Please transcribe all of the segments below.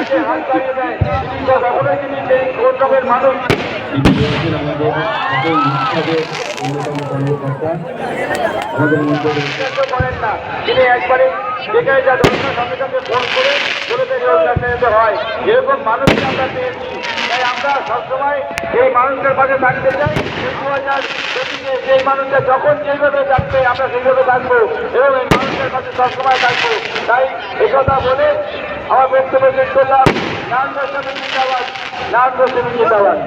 তিনি কোন হচ্ছেন আমাদের সকল উৎসবের অন্যতম কর্মকর্তা আমাদের মধ্যে করেন না তিনি একবারে যেখানে যা দরকার সঙ্গে সঙ্গে ফোন করে বলে থেকে হয় এরকম মানুষকে আমরা পেয়েছি তাই আমরা সবসময় এই মানুষের পাশে থাকতে চাই সেই মানুষটা যখন যেভাবে থাকবে আমরা সেইভাবে থাকব এবং এই মানুষের পাশে সবসময় থাকব। তাই একথা বলে আমার বক্তব্য শেষ করলাম। জিন্দাবাদ জিন্দাবাদ।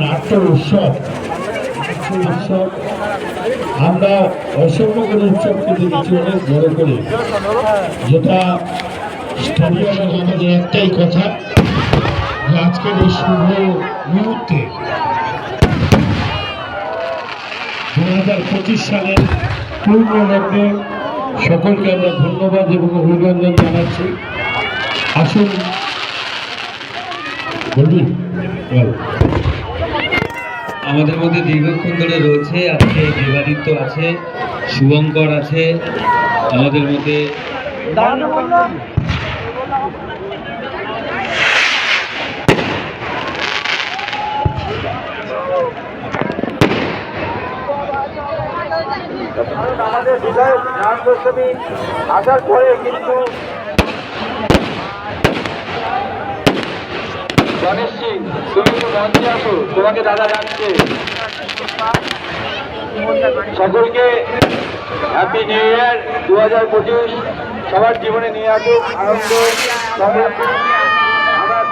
নাট্য উৎসব উৎসব। আমরা যেটা আমাদের একটাই কথা যে আজকের এই শুভ মুহূর্তে দু হাজার পঁচিশ সালের পূর্ণ লগ্নে সকলকে আমরা ধন্যবাদ এবং অভিনন্দন জানাচ্ছি। আসুন বলবি? আমাদের মধ্যে দীর্ঘক্ষণ ধরে রয়েছে আজকে দেবাদিত্য আছে শুভঙ্কর আছে আমাদের মধ্যে আমাদের বিধায়ক গোস্বামী আসার পরে কিন্তু গণেশ সিং তুমি একটু মঞ্চে আসো তোমাকে দাদা ডাকছে। সকলকে হ্যাপি নিউ ইয়ার দু হাজার পঁচিশ, সবার জীবনে নিয়ে আসুক, আনন্দ সমৃদ্ধি। আমরা চাই যে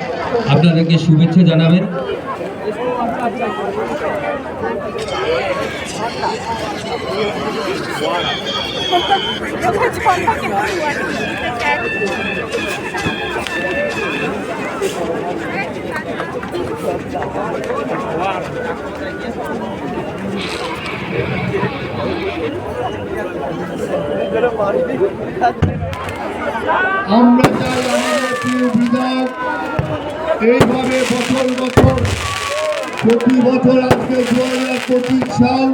আপনাদেরকে শুভেচ্ছা জানাবেন। আমরা চাই আমাদের প্রিয় বিধায়ক এইভাবে বছর বছর প্রতি বছর আজকে দু হাজার পঁচিশ সাল